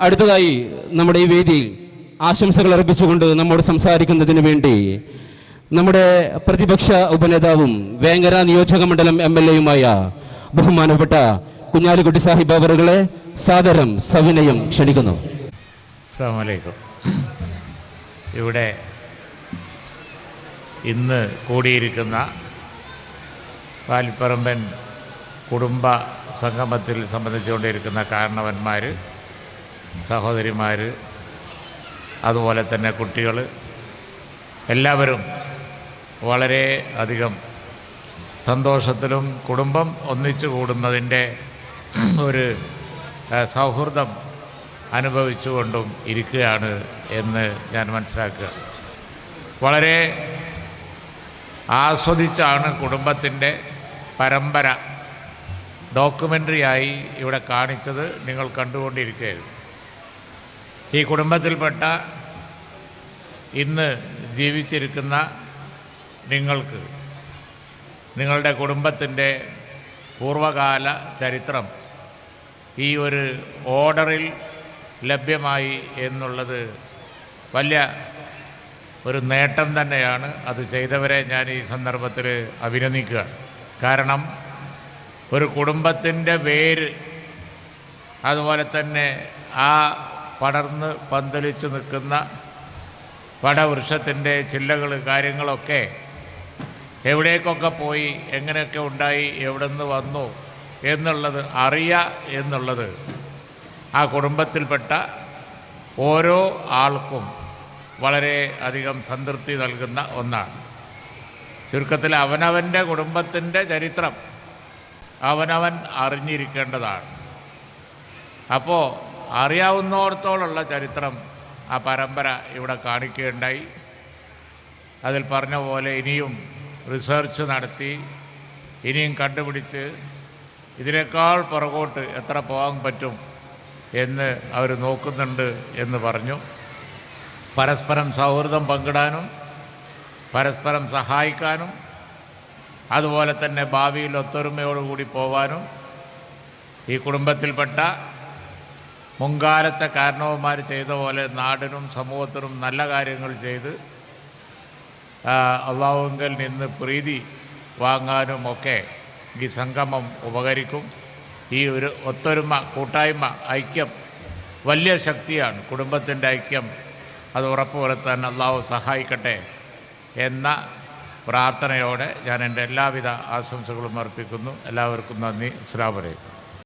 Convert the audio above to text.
അടുത്തതായി നമ്മുടെ ഈ വേദിയിൽ ആശംസകൾ അർപ്പിച്ചുകൊണ്ട് നമ്മോട് സംസാരിക്കുന്നതിന് വേണ്ടി നമ്മുടെ പ്രതിപക്ഷ ഉപനേതാവും വേങ്ങര നിയോജക മണ്ഡലം എം എൽ എയുമായ ബഹുമാനപ്പെട്ട കുഞ്ഞാലിക്കുട്ടി സാഹിബ് അവറുകളെ സാദരം സവിനയം ക്ഷണിക്കുന്നു. ഇവിടെ ഇന്ന് കൂടിയിരിക്കുന്ന പാലിപ്പറമ്പൻ കുടുംബ സംഗമത്തിൽ സംബന്ധിച്ചുകൊണ്ടിരിക്കുന്ന കാരണവന്മാർ സഹോദരിമാർ അതുപോലെ തന്നെ കുട്ടികൾ എല്ലാവരും വളരെ അധികം സന്തോഷത്തിലും കുടുംബം ഒന്നിച്ചു കൂടുന്നതിന്റെ ഒരു സൗഹൃദം അനുഭവിച്ചുകൊണ്ടും ഇരിക്കുകയാണ് എന്ന് ഞാൻ മനസ്സിലാക്കുക. വളരെ ആസ്വദിച്ചാണ് കുടുംബത്തിന്റെ പരമ്പര ഡോക്യുമെന്ററിയായി ഇവിടെ കാണിച്ചത് നിങ്ങൾ കണ്ടുകൊണ്ടിരിക്കുകയായിരുന്നു. ഈ കുടുംബത്തിൽപ്പെട്ട ഇന്ന് ജീവിച്ചിരിക്കുന്ന നിങ്ങൾക്ക് നിങ്ങളുടെ കുടുംബത്തിന്റെ പൂർവകാല ചരിത്രം ഈ ഒരു ഓർഡറിൽ ലഭ്യമായി എന്നുള്ളത് വലിയ ഒരു നേട്ടം തന്നെയാണ്. അത് ചെയ്തവരെ ഞാൻ ഈ സന്ദർഭത്തിൽ അഭിനന്ദിക്കുക. കാരണം ഒരു കുടുംബത്തിന്റെ വേര് അതുപോലെ തന്നെ ആ പടർന്ന് പന്തലിച്ച് നിൽക്കുന്ന വടവൃക്ഷത്തിന്റെ ചില്ലകൾ കാര്യങ്ങളൊക്കെ എവിടേക്കൊക്കെ പോയി എങ്ങനെയൊക്കെ ഉണ്ടായി എവിടെ നിന്ന് വന്നു എന്നുള്ളത് അറിയ എന്നുള്ളത് ആ കുടുംബത്തിൽപ്പെട്ട ഓരോ ആൾക്കും വളരെ അധികം സംതൃപ്തി നൽകുന്ന ഒന്നാണ്. ചുരുക്കത്തിൽ അവനവന്റെ കുടുംബത്തിന്റെ ചരിത്രം അവനവൻ അറിഞ്ഞിരിക്കേണ്ടതാണ്. അപ്പോൾ അറിയാവുന്നിടത്തോളമുള്ള ചരിത്രം ആ പരമ്പര ഇവിടെ കാണിക്കുകയുണ്ടായി. അതിൽ പറഞ്ഞ പോലെ ഇനിയും റിസർച്ച് നടത്തി ഇനിയും കണ്ടുപിടിച്ച് ഇതിനേക്കാൾ പുറകോട്ട് എത്ര പോകാൻ പറ്റും എന്ന് അവർ നോക്കുന്നുണ്ട് എന്ന് പറഞ്ഞു. പരസ്പരം സൗഹൃദം പങ്കിടാനും പരസ്പരം സഹായിക്കാനും അതുപോലെ തന്നെ ഭാവിയിൽ ഒത്തൊരുമയോടുകൂടി പോവാനും ഈ കുടുംബത്തിൽപ്പെട്ട മുൻകാലത്തെ കാരണവന്മാർ ചെയ്ത പോലെ നാടിനും സമൂഹത്തിനും നല്ല കാര്യങ്ങൾ ചെയ്ത് അള്ളാഹുങ്കിൽ നിന്ന് പ്രീതി വാങ്ങാനും ഒക്കെ ഈ സംഗമം ഉപകരിക്കും. ഈ ഒരു ഒത്തൊരുമ കൂട്ടായ്മ ഐക്യം വലിയ ശക്തിയാണ് കുടുംബത്തിന്റെ ഐക്യം. അത് ഉറപ്പുവരുത്താൻ അള്ളാഹു സഹായിക്കട്ടെ എന്ന പ്രാർത്ഥനയോടെ ഞാൻ എന്റെ എല്ലാവിധ ആശംസകളും അർപ്പിക്കുന്നു. എല്ലാവർക്കും നന്ദി. അസ്സലാമു അലൈക്കും.